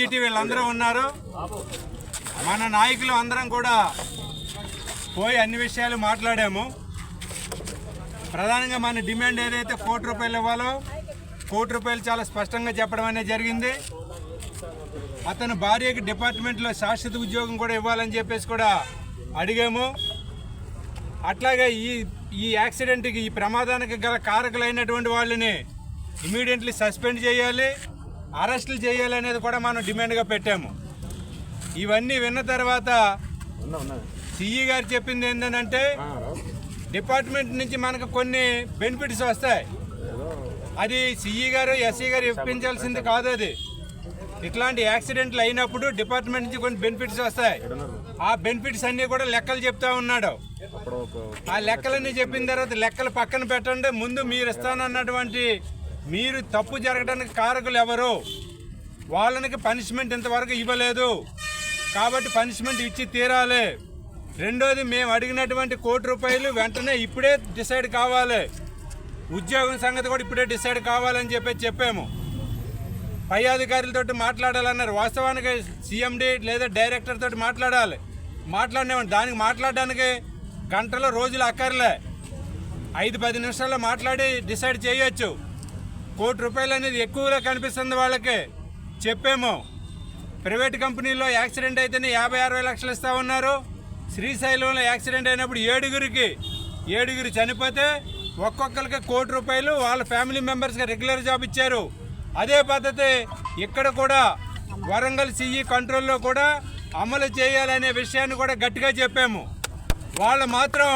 ఈటీ వీళ్ళందరూ ఉన్నారు. మన నాయకులు అందరం కూడా పోయి అన్ని విషయాలు మాట్లాడాము. ప్రధానంగా మన డిమాండ్ ఏదైతే కోటి రూపాయలు ఇవ్వాలో కోటి రూపాయలు చాలా స్పష్టంగా చెప్పడం అనేది జరిగింది. అతను భార్యకి డిపార్ట్మెంట్లో శాశ్వత ఉద్యోగం కూడా ఇవ్వాలని చెప్పేసి కూడా అడిగాము. అట్లాగే ఈ ఈ యాక్సిడెంట్కి ఈ ప్రమాదానికి గల కారకులైనటువంటి వాళ్ళని ఇమీడియట్లీ సస్పెండ్ చేయాలి. అరెస్టులు చేయాలి అనేది కూడా మనం డిమాండ్గా పెట్టాము. ఇవన్నీ విన్న తర్వాత సిఈ గారు చెప్పింది ఏంటంటే డిపార్ట్మెంట్ నుంచి మనకు కొన్ని బెనిఫిట్స్ వస్తాయి. అది సిఈ గారు ఎస్సీ గారు ఇప్పించాల్సింది కాదు అది. ఇట్లాంటి యాక్సిడెంట్లు అయినప్పుడు డిపార్ట్మెంట్ నుంచి కొన్ని బెనిఫిట్స్ వస్తాయి. ఆ బెనిఫిట్స్ అన్నీ కూడా లెక్కలు చెప్తా ఉన్నాడు. ఆ లెక్కలన్నీ చెప్పిన తర్వాత లెక్కలు పక్కన పెట్టండి ముందు మీరు ఇస్తానన్నటువంటి మీరు తప్పు జరగడానికి కారకులు ఎవరు? వాళ్ళకి పనిష్మెంట్ ఇంతవరకు ఇవ్వలేదు. కాబట్టి పనిష్మెంట్ ఇచ్చి తీరాలి. రెండోది మేము అడిగినటువంటి కోటి రూపాయలు వెంటనే ఇప్పుడే డిసైడ్ కావాలి. ఉద్యోగం సంగతి కూడా ఇప్పుడే డిసైడ్ కావాలని చెప్పి చెప్పాము. పై అధికారులతో మాట్లాడాలన్నారు. వాస్తవానికి సీఎండి లేదా డైరెక్టర్ తోటి మాట్లాడాలి. మాట్లాడినామని దానికి మాట్లాడడానికి గంటలో రోజులు అక్కర్లే. ఐదు పది నిమిషాల్లో మాట్లాడి డిసైడ్ చేయొచ్చు. కోటి రూపాయలు అనేది ఎక్కువగా కనిపిస్తుంది వాళ్ళకి. చెప్పాము. ప్రైవేట్ కంపెనీలో యాక్సిడెంట్ అయితేనే యాభై అరవై లక్షలు ఇస్తా ఉన్నారు. శ్రీశైలంలో యాక్సిడెంట్ అయినప్పుడు ఏడుగురికి ఏడుగురు చనిపోతే ఒక్కొక్కరికి కోటి రూపాయలు వాళ్ళ ఫ్యామిలీ మెంబర్స్కి రెగ్యులర్ జాబ్ ఇచ్చారు. అదే పద్ధతి ఇక్కడ కూడా వరంగల్ సిఈ కంట్రోల్లో కూడా అమలు చేయాలనే విషయాన్ని కూడా గట్టిగా చెప్పాము. వాళ్ళు మాత్రం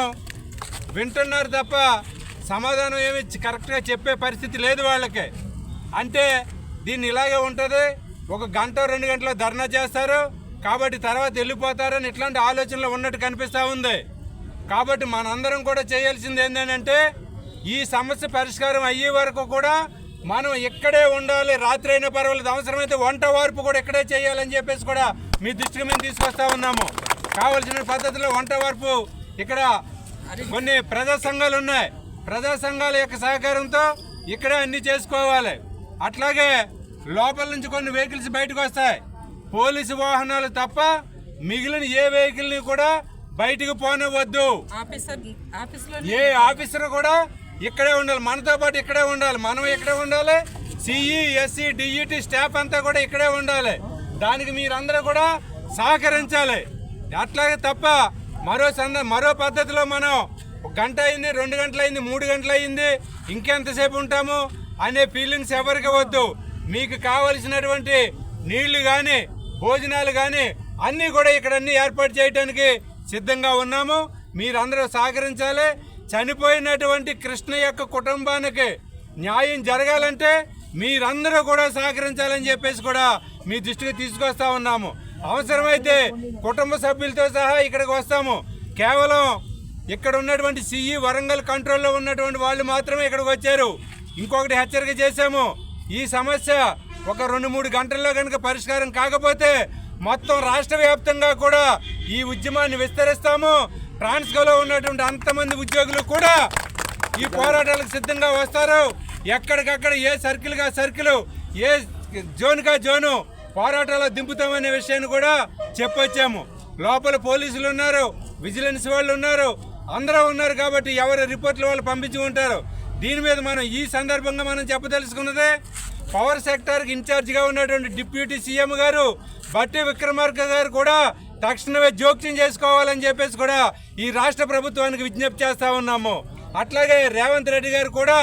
వింటున్నారు తప్ప సమాధానం ఏమి కరెక్ట్గా చెప్పే పరిస్థితి లేదు వాళ్ళకి. అంటే దీన్ని ఇలాగే ఉంటుంది ఒక గంట రెండు గంటల ధర్నా చేస్తారు కాబట్టి తర్వాత వెళ్ళిపోతారని ఇట్లాంటి ఆలోచనలు ఉన్నట్టు కనిపిస్తూ ఉంది. కాబట్టి మనందరం కూడా చేయాల్సింది ఏంటంటే ఈ సమస్య పరిష్కారం అయ్యే వరకు కూడా మనం ఇక్కడే ఉండాలి రాత్రి అయిన పర్వాలేదు అవసరమైతే వంట వార్పు కూడా ఇక్కడే చేయాలని చెప్పేసి కూడా మీ దృష్టికి మేము తీసుకొస్తా ఉన్నాము. కావలసిన పద్ధతిలో వంట వార్పు ఇక్కడ కొన్ని ప్రజా సంఘాలు ఉన్నాయి. ప్రజా సంఘాల యొక్క సహకారంతో ఇక్కడే అన్ని చేసుకోవాలి. అట్లాగే లోపల నుంచి కొన్ని వెహికల్స్ బయటకు వస్తాయి. పోలీసు వాహనాలు తప్ప మిగిలిన ఏ వెహికల్ని కూడా బయటకు పోనివ్వద్దు. ఏ ఆఫీసర్ కూడా ఇక్కడే ఉండాలి. మనతో పాటు ఇక్కడే ఉండాలి. మనం ఇక్కడే ఉండాలి. సిఈ ఎస్సీ డిఈటి స్టాఫ్ అంతా కూడా ఇక్కడే ఉండాలి. దానికి మీరందరూ కూడా సహకరించాలి. అట్లాగే తప్ప మరో సంద మరో పద్ధతిలో మనం గంట అయింది రెండు గంటలు అయింది మూడు గంటలు అయింది ఇంకెంతసేపు ఉంటాము అనే ఫీలింగ్స్ ఎవరికి వద్దు. మీకు కావలసినటువంటి నీళ్ళు కానీ భోజనాలు కానీ అన్నీ కూడా ఇక్కడ అన్ని ఏర్పాటు చేయడానికి సిద్ధంగా ఉన్నాము. మీరందరూ సహకరించాలి. చనిపోయినటువంటి కృష్ణ యొక్క కుటుంబానికి న్యాయం జరగాలంటే మీరందరూ కూడా సహకరించాలని చెప్పేసి కూడా మీ దృష్టికి తీసుకొస్తా ఉన్నాము. అవసరమైతే కుటుంబ సభ్యులతో సహా ఇక్కడికి వస్తాము. కేవలం ఇక్కడ ఉన్నటువంటి సిఈ వరంగల్ కంట్రోల్లో ఉన్నటువంటి వాళ్ళు మాత్రమే ఇక్కడికి వచ్చారు. ఇంకొకటి హెచ్చరిక చేశాము. ఈ సమస్య ఒక రెండు మూడు గంటల్లో కనుక పరిష్కారం కాకపోతే మొత్తం రాష్ట్ర వ్యాప్తంగా కూడా ఈ ఉద్యమాన్ని విస్తరిస్తాము. ట్రాన్స్కోలో ఉన్నటువంటి అంతమంది ఉద్యోగులు కూడా ఈ పోరాటాలకు సిద్ధంగా వస్తారు. ఎక్కడికక్కడ ఏ సర్కిల్గా సర్కిల్ ఏ జోన్గా జోను పోరాటాలు దింపుతామనే విషయాన్ని కూడా చెప్పొచ్చాము. లోపల పోలీసులు ఉన్నారు విజిలెన్స్ వాళ్ళు ఉన్నారు అందరూ ఉన్నారు కాబట్టి ఎవరి రిపోర్ట్లు వాళ్ళు పంపించి ఉంటారు. దీని మీద మనం ఈ సందర్భంగా మనం చెప్పదలుచుకున్నదే పవర్ సెక్టార్కి ఇన్ఛార్జిగా ఉన్నటువంటి డిప్యూటీ సీఎం గారు బట్టి విక్రమార్క గారు కూడా తక్షణమే జోక్యం చేసుకోవాలని చెప్పేసి కూడా ఈ రాష్ట్ర ప్రభుత్వానికి విజ్ఞప్తి చేస్తూ ఉన్నాము. అట్లాగే రేవంత్ రెడ్డి గారు కూడా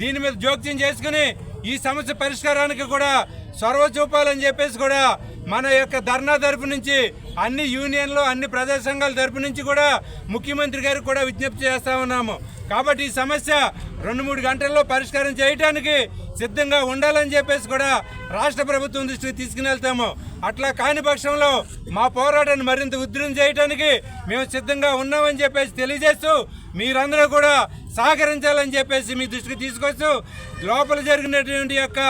దీని మీద జోక్యం చేసుకుని ఈ సమస్య పరిష్కారానికి కూడా చొరవ చూపాలని చెప్పేసి కూడా మన యొక్క ధర్నా తరపు నుంచి అన్ని యూనియన్లు అన్ని ప్రజా సంఘాల తరపు నుంచి కూడా ముఖ్యమంత్రి గారికి కూడా విజ్ఞప్తి చేస్తా ఉన్నాము. కాబట్టి ఈ సమస్య రెండు మూడు గంటల్లో పరిష్కారం చేయడానికి సిద్ధంగా ఉండాలని చెప్పేసి కూడా రాష్ట్ర ప్రభుత్వం దృష్టికి తీసుకుని వెళ్తాము అట్లా కాని పక్షంలో మా పోరాటాన్ని మరింత ఉధృతం చేయడానికి మేము సిద్ధంగా ఉన్నామని చెప్పేసి తెలియజేస్తూ మీరందరూ కూడా సహకరించాలని చెప్పేసి మీ దృష్టికి తీసుకొస్తూ లోపల జరిగినటువంటి యొక్క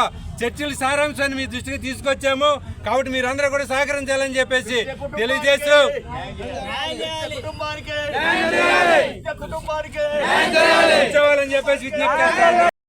చర్చల సారాంశాన్ని మీ దృష్టికి తీసుకొచ్చాము. కాబట్టి మీరందరూ కూడా సహకరించాలని చెప్పేసి తెలియజేస్తూ చెప్పేసి విజ్ఞప్తి